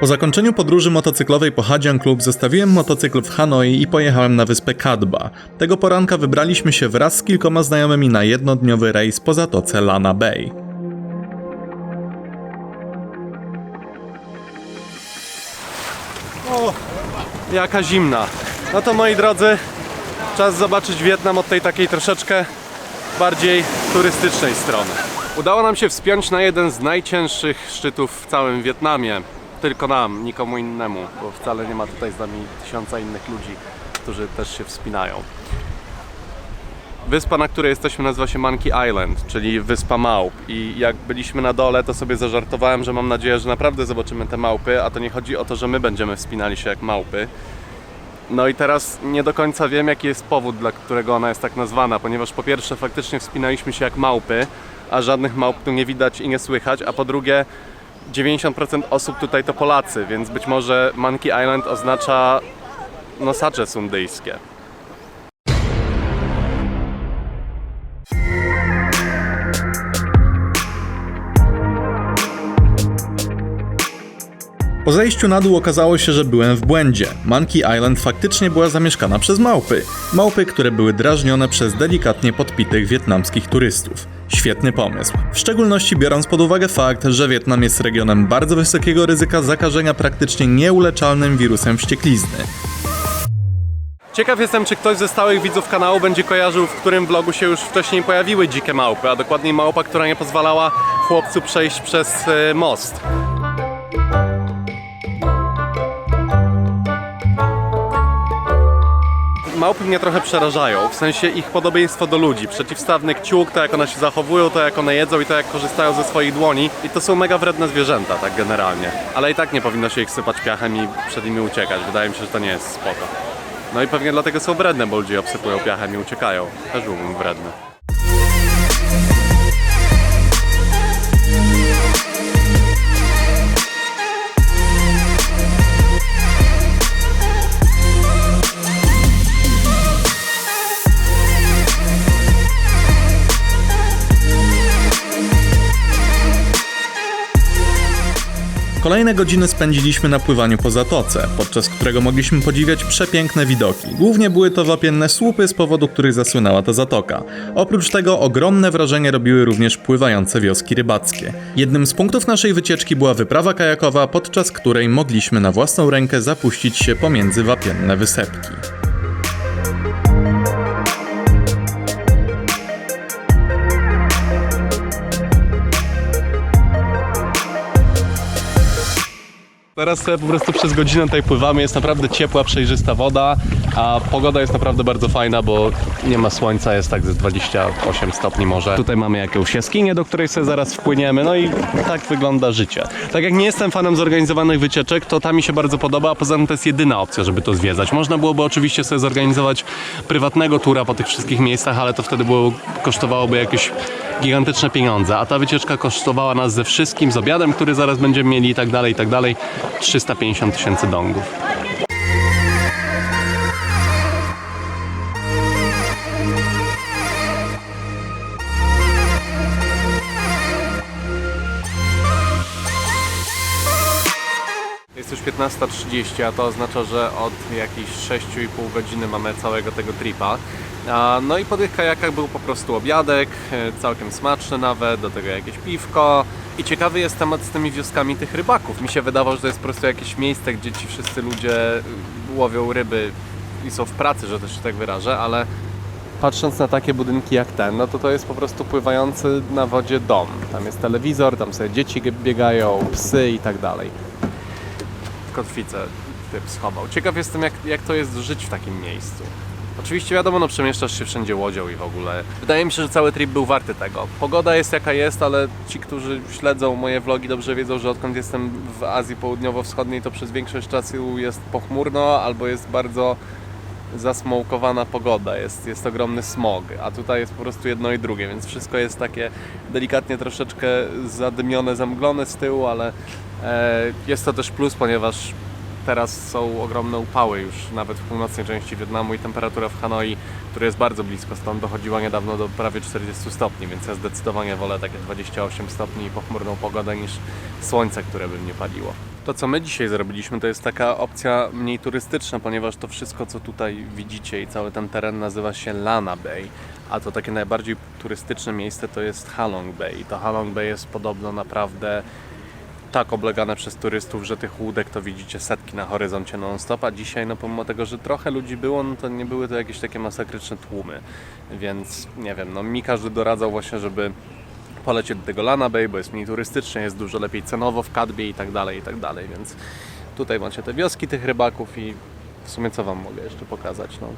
Po zakończeniu podróży motocyklowej po Hajiang Club zostawiłem motocykl w Hanoi i pojechałem na wyspę Kadba. Tego poranka wybraliśmy się wraz z kilkoma znajomymi na jednodniowy rejs po zatoce Lana Bay. O, jaka zimna. No to moi drodzy, czas zobaczyć Wietnam od tej takiej troszeczkę bardziej turystycznej strony. Udało nam się wspiąć na jeden z najcięższych szczytów w całym Wietnamie. Tylko nam, nikomu innemu, bo wcale nie ma tutaj z nami tysiąca innych ludzi, którzy też się wspinają. Wyspa, na której jesteśmy, nazywa się Monkey Island, czyli Wyspa Małp. I jak byliśmy na dole, to sobie zażartowałem, że mam nadzieję, że naprawdę zobaczymy te małpy, a to nie chodzi o to, że my będziemy wspinali się jak małpy. No i teraz nie do końca wiem, jaki jest powód, dla którego ona jest tak nazwana, ponieważ po pierwsze faktycznie wspinaliśmy się jak małpy, a żadnych małp tu nie widać i nie słychać, a po drugie 90% osób tutaj to Polacy, więc być może Monkey Island oznacza nosacze sundyjskie. Po zejściu na dół okazało się, że byłem w błędzie. Monkey Island faktycznie była zamieszkana przez małpy. Małpy, które były drażnione przez delikatnie podpitych wietnamskich turystów. Świetny pomysł. W szczególności biorąc pod uwagę fakt, że Wietnam jest regionem bardzo wysokiego ryzyka zakażenia praktycznie nieuleczalnym wirusem wścieklizny. Ciekaw jestem, czy ktoś ze stałych widzów kanału będzie kojarzył, w którym vlogu się już wcześniej pojawiły dzikie małpy, a dokładniej małpa, która nie pozwalała chłopcu przejść przez e, most. Małpy mnie trochę przerażają, w sensie ich podobieństwo do ludzi. Przeciwstawny kciuk, to jak one się zachowują, to jak one jedzą i to jak korzystają ze swoich dłoni. I to są mega wredne zwierzęta, tak generalnie. Ale i tak nie powinno się ich sypać piachem i przed nimi uciekać. Wydaje mi się, że to nie jest spoko. No i pewnie dlatego są wredne, bo ludzie obsypują piachem i uciekają. Też byłbym wredny. Kolejne godziny spędziliśmy na pływaniu po zatoce, podczas którego mogliśmy podziwiać przepiękne widoki. Głównie były to wapienne słupy, z powodu których zasłynęła ta zatoka. Oprócz tego ogromne wrażenie robiły również pływające wioski rybackie. Jednym z punktów naszej wycieczki była wyprawa kajakowa, podczas której mogliśmy na własną rękę zapuścić się pomiędzy wapienne wysepki. Teraz sobie po prostu przez godzinę tutaj pływamy, jest naprawdę ciepła, przejrzysta woda, a pogoda jest naprawdę bardzo fajna, bo nie ma słońca, jest tak ze 28 stopni może. Tutaj mamy jakąś jaskinię, do której sobie zaraz wpłyniemy, no i tak wygląda życie. Tak jak nie jestem fanem zorganizowanych wycieczek, to ta mi się bardzo podoba, a poza tym to jest jedyna opcja, żeby to zwiedzać. Można byłoby oczywiście sobie zorganizować prywatnego tura po tych wszystkich miejscach, ale to wtedy było, kosztowałoby jakieś gigantyczne pieniądze, a ta wycieczka kosztowała nas ze wszystkim, z obiadem, który zaraz będziemy mieli i tak dalej, i tak dalej, 350 tysięcy dongów. Jest już 15.30, a to oznacza, że od jakichś 6,5 godziny mamy całego tego tripa. No i po tych kajakach był po prostu obiadek, e, całkiem smaczny nawet, do tego jakieś piwko. I ciekawy jest temat z tymi wioskami tych rybaków. Mi się wydawało, że to jest po prostu jakieś miejsce, gdzie ci wszyscy ludzie y, łowią ryby i są w pracy, że też się tak wyrażę, ale patrząc na takie budynki jak ten, no to to jest po prostu pływający na wodzie dom. Tam jest telewizor, tam sobie dzieci biegają, psy i tak dalej kotwicę typ schował. Ciekaw jestem, jak, jak to jest żyć w takim miejscu. Oczywiście wiadomo, no przemieszczasz się wszędzie łodzią i w ogóle. Wydaje mi się, że cały trip był warty tego. Pogoda jest jaka jest, ale ci, którzy śledzą moje vlogi dobrze wiedzą, że odkąd jestem w Azji Południowo-Wschodniej, to przez większość czasu jest pochmurno albo jest bardzo zasmołkowana pogoda, jest, jest ogromny smog, a tutaj jest po prostu jedno i drugie, więc wszystko jest takie delikatnie troszeczkę zadymione, zamglone z tyłu, ale e, jest to też plus, ponieważ teraz są ogromne upały już nawet w północnej części Wietnamu i temperatura w Hanoi, która jest bardzo blisko stąd, dochodziła niedawno do prawie 40 stopni, więc ja zdecydowanie wolę takie 28 stopni i pochmurną pogodę niż słońce, które by mnie paliło. To, co my dzisiaj zrobiliśmy, to jest taka opcja mniej turystyczna, ponieważ to wszystko, co tutaj widzicie i cały ten teren nazywa się Lana Bay, a to takie najbardziej turystyczne miejsce to jest Halong Bay. I to Halong Bay jest podobno naprawdę tak oblegane przez turystów, że tych łódek to widzicie setki na horyzoncie non-stop, a dzisiaj, no pomimo tego, że trochę ludzi było, no to nie były to jakieś takie masakryczne tłumy, więc nie wiem, no mi każdy doradzał właśnie, żeby polecieć do tego Lana Bay, bo jest mniej turystycznie, jest dużo lepiej cenowo w Kadbie i tak dalej, i tak dalej, więc tutaj macie te wioski tych rybaków i w sumie co Wam mogę jeszcze pokazać, no.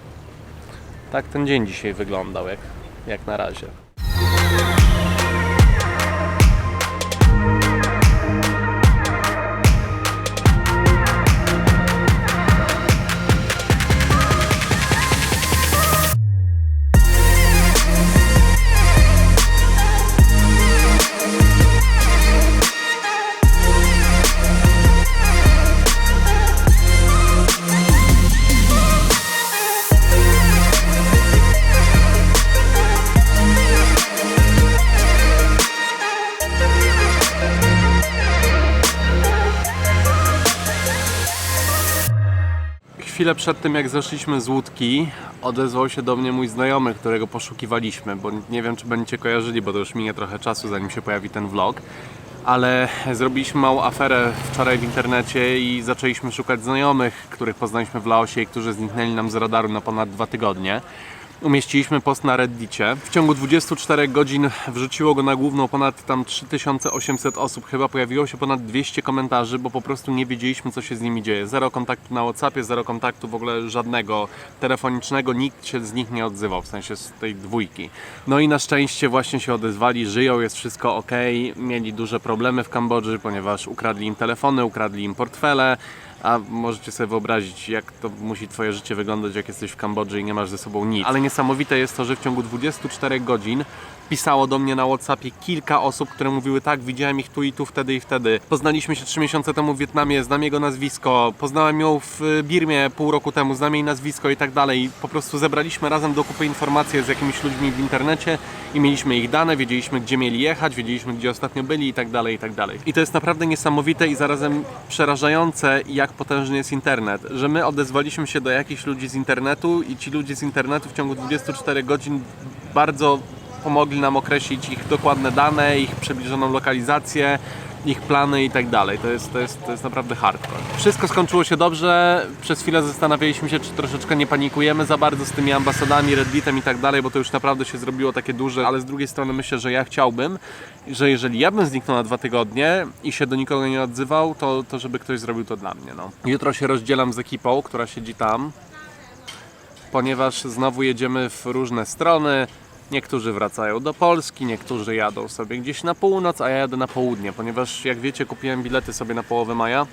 Tak ten dzień dzisiaj wyglądał, jak, jak na razie. Chwilę przed tym, jak zeszliśmy z łódki, odezwał się do mnie mój znajomy, którego poszukiwaliśmy, bo nie wiem, czy będziecie kojarzyli, bo to już minie trochę czasu, zanim się pojawi ten vlog. Ale zrobiliśmy małą aferę wczoraj w internecie i zaczęliśmy szukać znajomych, których poznaliśmy w Laosie i którzy zniknęli nam z radaru na ponad dwa tygodnie. Umieściliśmy post na Reddicie. W ciągu 24 godzin wrzuciło go na główną ponad tam 3800 osób. Chyba pojawiło się ponad 200 komentarzy, bo po prostu nie wiedzieliśmy, co się z nimi dzieje. Zero kontaktu na WhatsAppie, zero kontaktu w ogóle żadnego telefonicznego. Nikt się z nich nie odzywał, w sensie z tej dwójki. No i na szczęście właśnie się odezwali, żyją, jest wszystko ok. Mieli duże problemy w Kambodży, ponieważ ukradli im telefony, ukradli im portfele. A możecie sobie wyobrazić, jak to musi Twoje życie wyglądać, jak jesteś w Kambodży i nie masz ze sobą nic. Ale niesamowite jest to, że w ciągu 24 godzin pisało do mnie na Whatsappie kilka osób, które mówiły tak, widziałem ich tu i tu, wtedy i wtedy. Poznaliśmy się 3 miesiące temu w Wietnamie, znam jego nazwisko, poznałem ją w Birmie pół roku temu, znam jej nazwisko i tak dalej. Po prostu zebraliśmy razem do kupy informacje z jakimiś ludźmi w internecie i mieliśmy ich dane, wiedzieliśmy gdzie mieli jechać, wiedzieliśmy gdzie ostatnio byli i tak dalej, i tak dalej. I to jest naprawdę niesamowite i zarazem przerażające, jak potężny jest internet, że my odezwaliśmy się do jakichś ludzi z internetu i ci ludzie z internetu w ciągu 24 godzin bardzo pomogli nam określić ich dokładne dane, ich przybliżoną lokalizację, ich plany i tak dalej. To jest, to jest, to jest naprawdę hardcore. Wszystko skończyło się dobrze. Przez chwilę zastanawialiśmy się, czy troszeczkę nie panikujemy za bardzo z tymi ambasadami, Redditem i tak dalej, bo to już naprawdę się zrobiło takie duże, ale z drugiej strony myślę, że ja chciałbym, że jeżeli ja bym zniknął na dwa tygodnie i się do nikogo nie odzywał, to, to żeby ktoś zrobił to dla mnie. No. Jutro się rozdzielam z ekipą, która siedzi tam, ponieważ znowu jedziemy w różne strony. Niektórzy wracają do Polski, niektórzy jadą sobie gdzieś na północ, a ja jadę na południe, ponieważ jak wiecie kupiłem bilety sobie na połowę maja,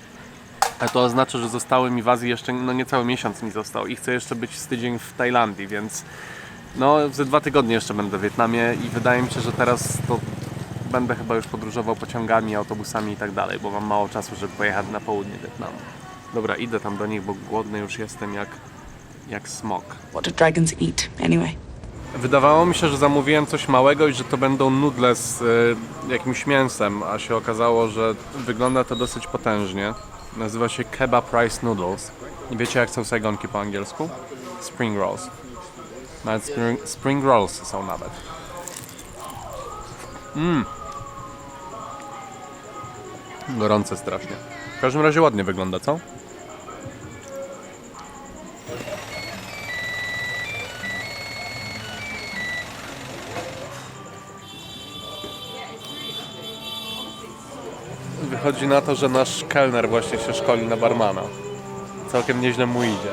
a to oznacza, że zostały mi w Azji jeszcze no niecały miesiąc mi został i chcę jeszcze być z tydzień w Tajlandii, więc no ze dwa tygodnie jeszcze będę w Wietnamie i wydaje mi się, że teraz to będę chyba już podróżował pociągami, autobusami i tak dalej, bo mam mało czasu, żeby pojechać na południe Wietnamu. Dobra, idę tam do nich, bo głodny już jestem jak, jak smok. What do dragons eat, anyway? Wydawało mi się, że zamówiłem coś małego i że to będą nudle z y, jakimś mięsem, a się okazało, że wygląda to dosyć potężnie. Nazywa się Kebab Rice Noodles. I wiecie jak są sajgonki po angielsku? Spring Rolls. Nawet spring, spring Rolls są nawet. Mmm. Gorące strasznie. W każdym razie ładnie wygląda, co? Wychodzi na to, że nasz kelner właśnie się szkoli na barmana. Całkiem nieźle mu idzie.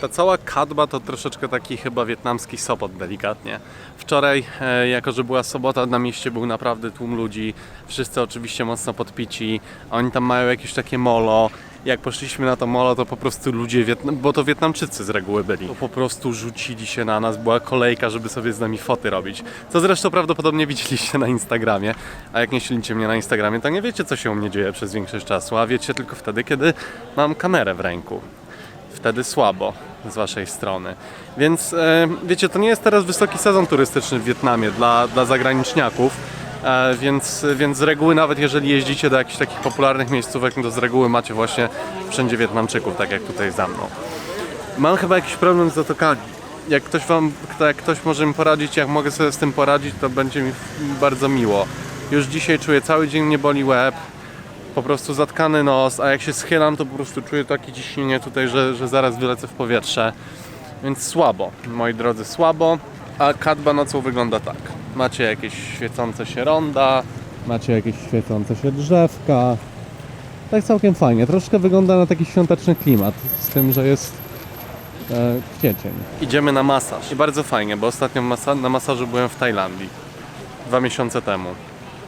Ta cała kadba to troszeczkę taki chyba wietnamski sopot delikatnie. Wczoraj, e, jako że była sobota, na mieście był naprawdę tłum ludzi. Wszyscy oczywiście mocno podpici. Oni tam mają jakieś takie molo. Jak poszliśmy na to molo, to po prostu ludzie, Wietnam, bo to Wietnamczycy z reguły byli, to po prostu rzucili się na nas. Była kolejka, żeby sobie z nami foty robić. Co zresztą prawdopodobnie widzieliście na Instagramie. A jak nie śledzicie mnie na Instagramie, to nie wiecie, co się u mnie dzieje przez większość czasu, a wiecie tylko wtedy, kiedy mam kamerę w ręku. wtedy słabo z waszej strony. Więc e, wiecie, to nie jest teraz wysoki sezon turystyczny w Wietnamie dla, dla zagraniczniaków, więc, więc z reguły nawet jeżeli jeździcie do jakichś takich popularnych miejscówek, no to z reguły macie właśnie wszędzie Wietnamczyków, tak jak tutaj za mną. Mam chyba jakiś problem z zatokami. Jak ktoś wam, jak ktoś może mi poradzić, jak mogę sobie z tym poradzić, to będzie mi bardzo miło. Już dzisiaj czuję, cały dzień mnie boli łeb, po prostu zatkany nos, a jak się schylam, to po prostu czuję takie ciśnienie tutaj, że, że zaraz wylecę w powietrze. Więc słabo, moi drodzy, słabo. A kadba nocą wygląda tak. Macie jakieś świecące się ronda, macie jakieś świecące się drzewka. Tak całkiem fajnie. Troszkę wygląda na taki świąteczny klimat, z tym, że jest e, kwiecień. Idziemy na masaż. I bardzo fajnie, bo ostatnio masa na masażu byłem w Tajlandii. Dwa miesiące temu.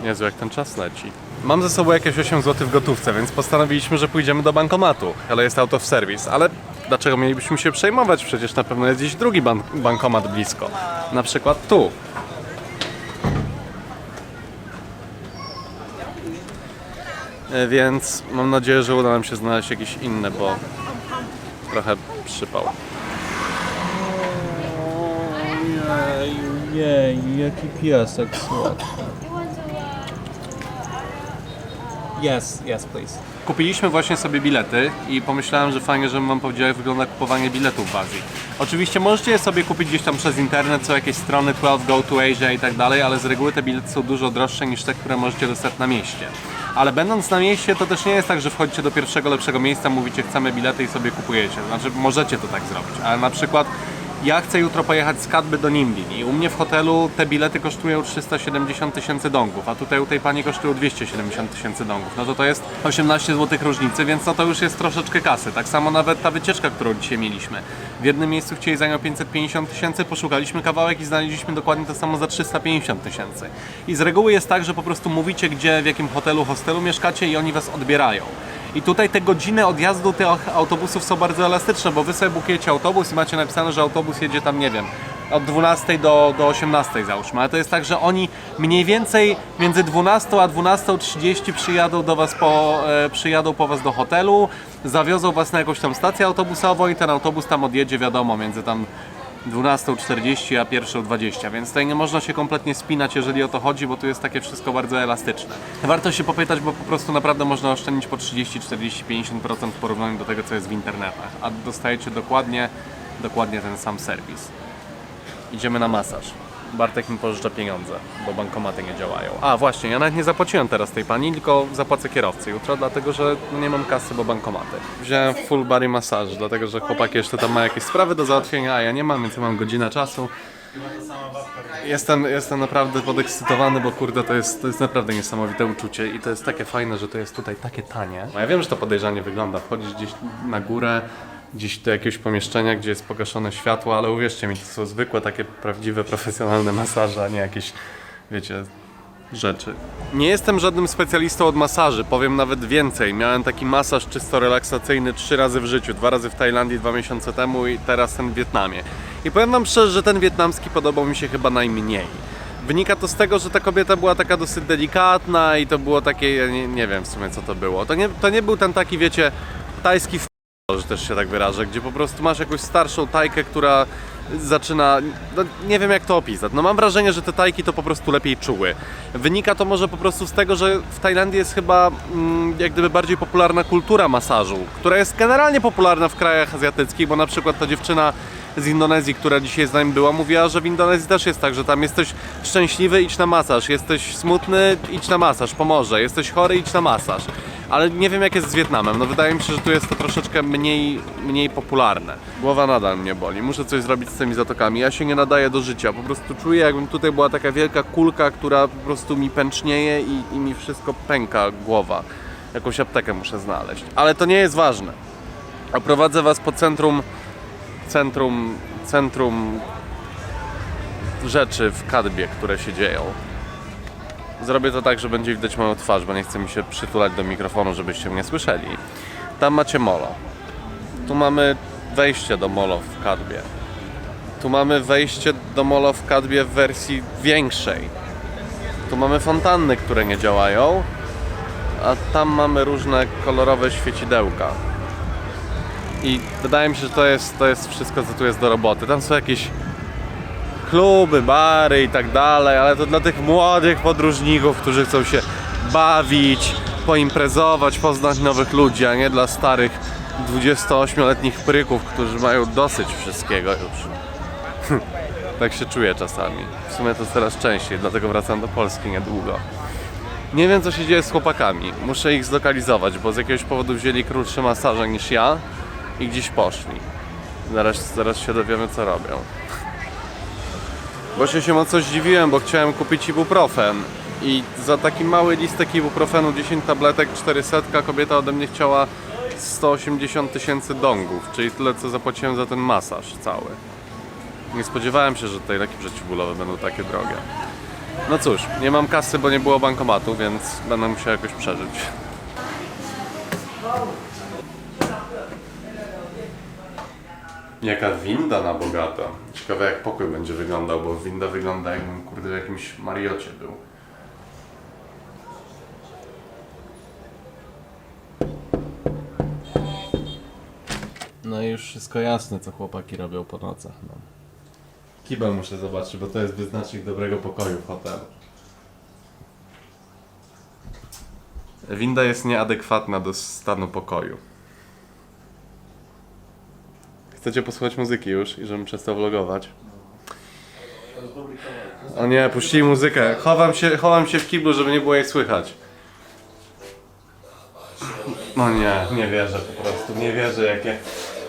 Jezu, jak ten czas leci. Mam ze sobą jakieś 8 zł w gotówce, więc postanowiliśmy, że pójdziemy do bankomatu, ale jest auto w serwis. Ale dlaczego mielibyśmy się przejmować? Przecież na pewno jest gdzieś drugi ban bankomat blisko. Na przykład tu. E, Więc mam nadzieję, że uda nam się znaleźć jakieś inne, bo trochę przypał. Jej, jej, jaki piesek słodki. Yes, yes, please. Kupiliśmy właśnie sobie bilety i pomyślałem, że fajnie, żebym wam powiedział, jak wygląda kupowanie biletów w Azji. Oczywiście możecie je sobie kupić gdzieś tam przez internet, są jakieś strony 12 Go to Asia i tak dalej, ale z reguły te bilety są dużo droższe niż te, które możecie dostać na mieście. Ale będąc na mieście, to też nie jest tak, że wchodzicie do pierwszego lepszego miejsca, mówicie chcemy bilety i sobie kupujecie. Znaczy, możecie to tak zrobić, ale na przykład ja chcę jutro pojechać z Kadby do Nimdin i u mnie w hotelu te bilety kosztują 370 tysięcy dongów, a tutaj u tej pani kosztują 270 tysięcy dongów. No to to jest 18 zł różnicy, więc no to już jest troszeczkę kasy. Tak samo nawet ta wycieczka, którą dzisiaj mieliśmy. W jednym miejscu chcieli za nią 550 tysięcy, poszukaliśmy kawałek i znaleźliśmy dokładnie to samo za 350 tysięcy. I z reguły jest tak, że po prostu mówicie, gdzie, w jakim hotelu, hostelu mieszkacie i oni was odbierają. I tutaj te godziny odjazdu tych autobusów są bardzo elastyczne, bo wy sobie bukujecie autobus i macie napisane, że autobus jedzie tam, nie wiem, od 12 do, do 18 załóżmy, ale to jest tak, że oni mniej więcej między 12 a 12.30 przyjadą do was po, e, przyjadą po was do hotelu, zawiozą was na jakąś tam stację autobusową i ten autobus tam odjedzie, wiadomo, między tam 12.40 a 1.20, więc tutaj nie można się kompletnie spinać, jeżeli o to chodzi, bo tu jest takie wszystko bardzo elastyczne. Warto się popytać, bo po prostu naprawdę można oszczędzić po 30, 40, 50% w porównaniu do tego, co jest w internetach, a dostajecie dokładnie, dokładnie ten sam serwis. Idziemy na masaż. Bartek mi pożycza pieniądze, bo bankomaty nie działają. A właśnie, ja nawet nie zapłaciłem teraz tej pani, tylko zapłacę kierowcy jutro, dlatego że nie mam kasy, bo bankomaty. Wziąłem full body masaż, dlatego że chłopaki jeszcze tam mają jakieś sprawy do załatwienia, a ja nie mam, więc mam godzinę czasu. Jestem, jestem naprawdę podekscytowany, bo kurde, to jest, to jest naprawdę niesamowite uczucie i to jest takie fajne, że to jest tutaj takie tanie. No ja wiem, że to podejrzanie wygląda. Wchodzisz gdzieś na górę, gdzieś do jakiegoś pomieszczenia, gdzie jest pogaszone światło, ale uwierzcie mi, to są zwykłe, takie prawdziwe, profesjonalne masaże, a nie jakieś, wiecie, rzeczy. Nie jestem żadnym specjalistą od masaży, powiem nawet więcej. Miałem taki masaż czysto relaksacyjny trzy razy w życiu. Dwa razy w Tajlandii dwa miesiące temu i teraz ten w Wietnamie. I powiem wam szczerze, że ten wietnamski podobał mi się chyba najmniej. Wynika to z tego, że ta kobieta była taka dosyć delikatna i to było takie, nie, nie wiem w sumie co to było. To nie, to nie był ten taki, wiecie, tajski f... że też się tak wyrażę, gdzie po prostu masz jakąś starszą tajkę, która zaczyna, no nie wiem jak to opisać, no mam wrażenie, że te tajki to po prostu lepiej czuły. Wynika to może po prostu z tego, że w Tajlandii jest chyba mm, jak gdyby bardziej popularna kultura masażu, która jest generalnie popularna w krajach azjatyckich, bo na przykład ta dziewczyna z Indonezji, która dzisiaj z nami była, mówiła, że w Indonezji też jest tak, że tam jesteś szczęśliwy, idź na masaż, jesteś smutny, idź na masaż, pomoże, jesteś chory, idź na masaż. Ale nie wiem jak jest z Wietnamem, no wydaje mi się, że tu jest to troszeczkę mniej, mniej popularne. Głowa nadal mnie boli, muszę coś zrobić z tymi zatokami, ja się nie nadaję do życia, po prostu czuję jakbym tutaj była taka wielka kulka, która po prostu mi pęcznieje i, i mi wszystko pęka głowa. Jakąś aptekę muszę znaleźć. Ale to nie jest ważne. Oprowadzę Was po centrum centrum, centrum rzeczy w kadbie, które się dzieją. Zrobię to tak, że będzie widać moją twarz, bo nie chcę mi się przytulać do mikrofonu, żebyście mnie słyszeli. Tam macie molo. Tu mamy wejście do molo w kadbie. Tu mamy wejście do molo w kadbie w wersji większej. Tu mamy fontanny, które nie działają, a tam mamy różne kolorowe świecidełka. I wydaje mi się, że to jest, to jest wszystko, co tu jest do roboty. Tam są jakieś kluby, bary i tak dalej, ale to dla tych młodych podróżników, którzy chcą się bawić, poimprezować, poznać nowych ludzi, a nie dla starych 28-letnich pryków, którzy mają dosyć wszystkiego już. tak się czuję czasami. W sumie to coraz częściej, dlatego wracam do Polski niedługo. Nie wiem, co się dzieje z chłopakami. Muszę ich zlokalizować, bo z jakiegoś powodu wzięli krótsze masaże niż ja i gdzieś poszli. Zaraz, zaraz się dowiemy, co robią. Właśnie się mocno zdziwiłem, bo chciałem kupić ibuprofen i za taki mały listek ibuprofenu 10 tabletek 400 kobieta ode mnie chciała 180 tysięcy dongów, czyli tyle co zapłaciłem za ten masaż cały. Nie spodziewałem się, że te leki przeciwbólowe będą takie drogie. No cóż, nie mam kasy, bo nie było bankomatu, więc będę musiał jakoś przeżyć. Jaka winda na bogato. Ciekawe jak pokój będzie wyglądał, bo winda wygląda jakbym kurde w jakimś Mariocie był. No i już wszystko jasne, co chłopaki robią po nocach. No. Kibel muszę zobaczyć, bo to jest wyznacznik dobrego pokoju w hotelu. Winda jest nieadekwatna do stanu pokoju. Chcecie posłuchać muzyki już i żebym przestał vlogować? O nie, puścili muzykę. Chowam się, chowam się w kiblu, żeby nie było jej słychać. No nie, nie wierzę po prostu, nie wierzę jakie...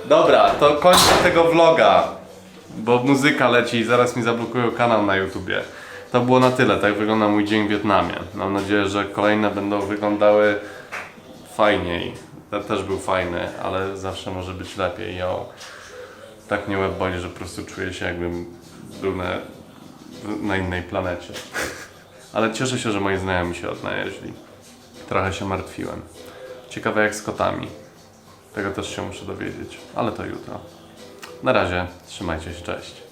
Dobra, to kończę tego vloga, bo muzyka leci i zaraz mi zablokują kanał na YouTubie. To było na tyle, tak wygląda mój dzień w Wietnamie. Mam nadzieję, że kolejne będą wyglądały fajniej. Ten też był fajny, ale zawsze może być lepiej. Jo. Tak mnie łeb boli, że po prostu czuję się jakbym był na, na innej planecie. Ale cieszę się, że moi znajomi się odnaleźli. Trochę się martwiłem. Ciekawe jak z kotami. Tego też się muszę dowiedzieć, ale to jutro. Na razie, trzymajcie się, cześć.